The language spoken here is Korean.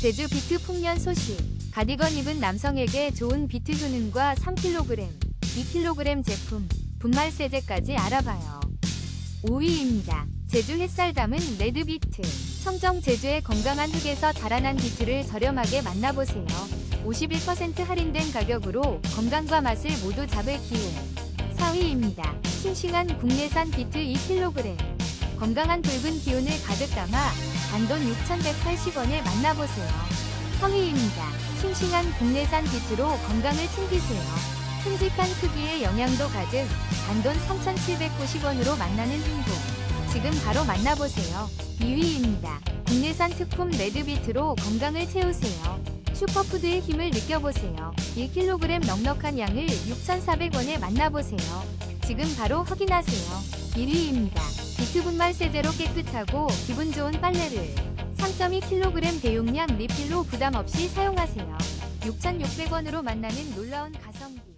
제주 비트 풍년 소식. 가디건 입은 남성에게 좋은 비트 효능과 3kg, 2kg 제품, 분말 세제까지 알아봐요. 5위입니다. 제주 햇살 담은 레드 비트. 청정 제주의 건강한 흙에서 자라난 비트를 저렴하게 만나보세요. 51% 할인된 가격으로 건강과 맛을 모두 잡을 기회. 4위입니다. 싱싱한 국내산 비트 2kg. 건강한 붉은 기운을 가득 담아 단돈 6,180원에 만나보세요. 3위입니다. 싱싱한 국내산 비트로 건강을 챙기세요. 큼직한 크기의 영양도 가득 단돈 3,790원으로 만나는 행복. 지금 바로 만나보세요. 2위입니다. 국내산 특품 레드비트로 건강을 채우세요. 슈퍼푸드의 힘을 느껴보세요. 1kg 넉넉한 양을 6,400원에 만나보세요. 지금 바로 확인하세요. 1위입니다. 비트 분말 세제로 깨끗하고 기분 좋은 빨래를 3.2kg 대용량 리필로 부담 없이 사용하세요. 6,600원으로 만나는 놀라운 가성비.